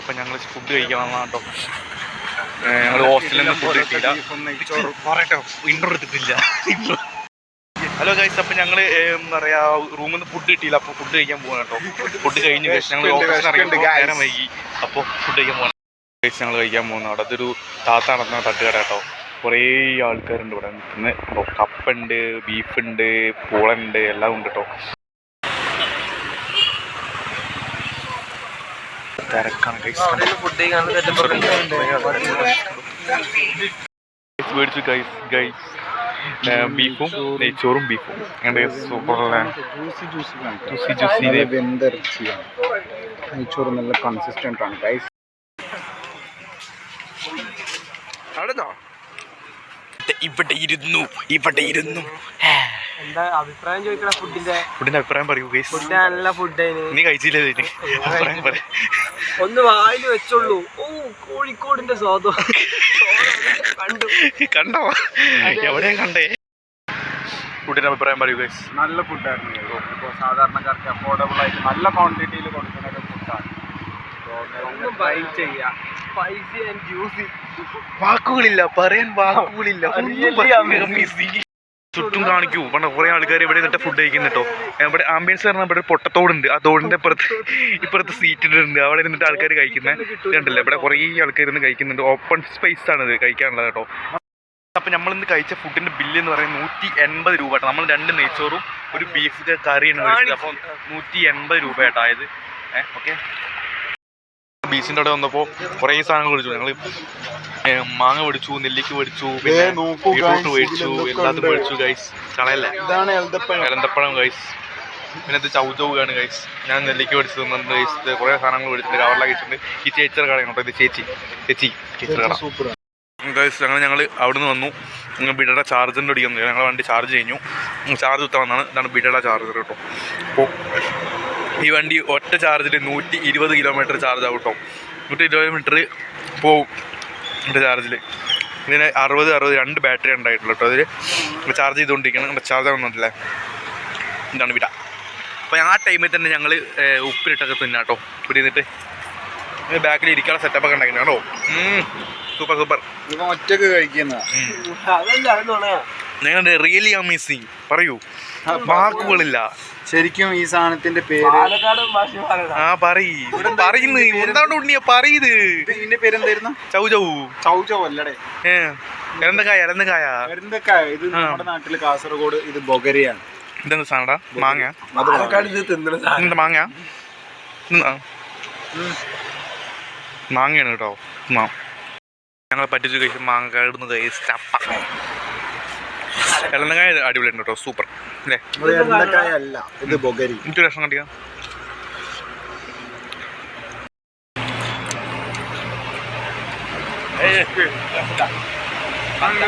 അപ്പം ഞങ്ങൾ ഫുഡ് കഴിക്കാൻ വന്നാ കേട്ടോ ഞങ്ങൾ ഹോസ്റ്റലിൽ നിന്ന് ഫുഡ് കിട്ടിയില്ല. പറയട്ടോ ഇൻട്രോ എടുത്തിട്ടില്ല. ഹലോ ഗൈസ് അപ്പം ഞങ്ങൾ എന്താ പറയാ റൂമിൽ നിന്ന് ഫുഡ് കിട്ടിയില്ല അപ്പോൾ ഫുഡ് കഴിക്കാൻ പോകണം കേട്ടോ. ഫുഡ് കഴിഞ്ഞ് ഞങ്ങൾ ഓഫീസിൽ ഇറങ്ങി നേരം വൈകി. അപ്പോൾ ഫുഡ് കഴിക്കാൻ പോകണം ഗൈസ് ഞങ്ങൾ കഴിക്കാൻ പോകുന്നു അവിടെ അതൊരു താത്ത നടന്ന തട്ടുകട കേട്ടോ. കുറേ ആൾക്കാരുണ്ട് ഇവിടെ. നിൽക്കുന്നത് അപ്പോൾ കപ്പുണ്ട് ബീഫുണ്ട് പൂളുണ്ട് എല്ലാം ഉണ്ട് കേട്ടോ തിരക്കാണ് ഗൈസ് മേടിച്ചു ഗൈസ് ഗൈസ് ബീഫും നെയ്ച്ചോറും ബീഫും അങ്ങനെ സൂപ്പറുള്ള ജ്യൂസി ജ്യൂസി വെന്തിറച്ചിയാണ്. നെയ്ച്ചോറ് നല്ല കൺസിസ്റ്റന്റ് ആണ് ഗൈസ് ഇവിടെ ഇരുന്നു ഇവിടെ ഇരുന്നു. എന്താ അഭിപ്രായം ചോദിക്കണ ഫുഡിന്റെ ഫുഡിന്റെ അഭിപ്രായം പറയൂ ഫുഡ് നല്ല ഫുഡ് നീ കഴിച്ചില്ലേ അഭിപ്രായം പറ ഒന്ന് വായിൽ വെച്ചോളൂ. ഓ കോഴിക്കോടിന്റെ സ്വാദം. കണ്ടു? കണ്ടോ എവിടെയാ കണ്ടേ? ഫുഡിന്റെ അഭിപ്രായം പറയൂ ഗൈസ് നല്ല ഫുഡായിരുന്നു ഇപ്പോൾ സാധാരണക്കാർക്ക് അഫോർഡബിൾ ആയിട്ട് നല്ല ക്വാണ്ടിറ്റിയിൽ കൊടുക്കുന്ന ഒരു ഫുഡാണ് വാക്കുകളില്ല പറയാൻ വാക്കുകളില്ല. ചുറ്റും കാണിക്കൂ. പണ്ട് കുറെ ആൾക്കാർ ഇവിടെ നിന്നിട്ട് ഫുഡ് കഴിക്കുന്നു കഴിക്കുന്നുട്ടോ ഇവിടെ ആംബിയൻസ് പറഞ്ഞാൽ ഇവിടെ ഒരു പൊട്ടത്തോടുണ്ട്. ആ തോടിന്റെ ഇപ്പുറത്ത് ഇപ്പുറത്ത് സീറ്റ് ഇട്ടിട്ടുണ്ട്. അവിടെ ഇരുന്നിട്ട് ആൾക്കാർ കഴിക്കുന്നത് ഇതുണ്ടല്ലോ ഇവിടെ കുറേ ആൾക്കാർ ഇരുന്ന് കഴിക്കുന്നുണ്ട്. ഓപ്പൺ സ്പേസ് ആണ് ഇത് കഴിക്കാനുള്ളത് കേട്ടോ നമ്മൾ ഇന്ന് കഴിച്ച ഫുഡിന്റെ ബില്ല് എന്ന് പറയുന്നത് നൂറ്റി എൺപത് രൂപ കേട്ടോ നമ്മൾ രണ്ട് നെയ്ച്ചോറും ഒരു ബീഫ് കറിയാണ് കഴിച്ചത് അപ്പോൾ നൂറ്റി എൺപത് രൂപ കേട്ടോ ആയത്. ഏഹ് ഓക്കെ ബീച്ചിന്റെ അവിടെ വന്നപ്പോൾ കുറേ സാധനങ്ങൾ മേടിച്ചു. ഞങ്ങൾ മാങ്ങ മേടിച്ചു നെല്ലിക്ക് മേടിച്ചു പിന്നെ ബീട്രൂട്ട് മേടിച്ചു എല്ലാത്തും മേടിച്ചു ഗൈസ് കളയല്ലേ? എലന്തപ്പഴം ഗൈസ് പിന്നെ ഇത് ചൗചൗകാണ് ഗൈസ് ഞാൻ നെല്ലിക്ക് മേടിച്ചു തന്നിട്ടുണ്ട് ഗൈസ് ഇത് കുറേ സാധനങ്ങൾ മേടിച്ചിട്ടുണ്ട്. കവറിലാക്കി വെച്ചിട്ടുണ്ട്. ഈ ചേച്ചിയുടെ കടയാണ് കേട്ടോ ഇത് ചേച്ചി. ചേച്ചി ചേച്ചിയുടെ കട. ഗൈസ് ഞങ്ങൾ ഞങ്ങൾ അവിടുന്ന് വന്നു. ഞങ്ങൾ ബിഡയുടെ ചാർജറിന്റെ അടിക്കുന്നു ഞങ്ങൾ വണ്ടി ചാർജ് കഴിഞ്ഞു. ചാർജ് കുത്താൻ വന്നാണ്. ഇതാണ് ബിഡയുടെ ചാർജർ കേട്ടോ. അപ്പോൾ ഈ വണ്ടി ഒറ്റ ചാർജിൽ നൂറ്റി ഇരുപത് കിലോമീറ്റർ ചാർജ് ആവും കേട്ടോ നൂറ്റി ഇരുപത് കിലോമീറ്റർ പോവും എന്റെ ചാർജിൽ ഇതിന് അറുപത് അറുപത് രണ്ട് ബാറ്ററി ഉണ്ടായിട്ടുള്ളൂ കേട്ടോ അതിൽ ചാർജ് ചെയ്തുകൊണ്ടിരിക്കണം ചാർജ് ആവുന്നുണ്ടല്ലേ? ഇതാണ് വിട. അപ്പോൾ ആ ടൈമിൽ തന്നെ ഞങ്ങൾ ഉപ്പിലിട്ടൊക്കെ തിന്നാം കേട്ടോ ഇവിടെ നിന്നിട്ട് ബാക്കിൽ ഇരിക്കാനുള്ള സെറ്റപ്പൊക്കെ ഉണ്ടായിരുന്നു കേട്ടോ സൂപ്പർ സൂപ്പർ ഒറ്റയ്ക്ക് കഴിക്കുന്ന റിയലി അമേസിങ് പറയൂ. വാക്കുകളില്ല. ശരിക്കും ഈ സാധനത്തിന്റെ പേര് ആ പറയ്. പറയുന്നു. എന്താണ് ഉണ്ണിയ പറയുത് ഇത്. ഇതിന്റെ പേരെന്തായിരുന്നു? ചൗ ചൗ. ചൗചൗ അല്ലടേ. എരന്തക്കായ എരന്തക്കായ. എരന്തക്കായ. ഇത് നമ്മുടെ നാട്ടിൽ കാസർഗോഡ് ഇത് ബൊഗരയാണ്. ഇതെന്ത് സാധനടാ? മാങ്ങ. എന്താ മാങ്ങ? മാങ്ങയാണ് കേട്ടോ. മാ ഞങ്ങളെ പറ്റിച്ചു കഴിച്ച് മാങ്ങ കഴിച്ച് ചപ്പ. എളന്തക്കായ അടിപൊളിയുണ്ട് കേട്ടോ സൂപ്പർ. അല്ലേ? എണ്ണക്കായ അല്ല ഇത് ബൊഗരി. എനിക്ക് രസം കണ്ടിക്കാം അങ്ങനെ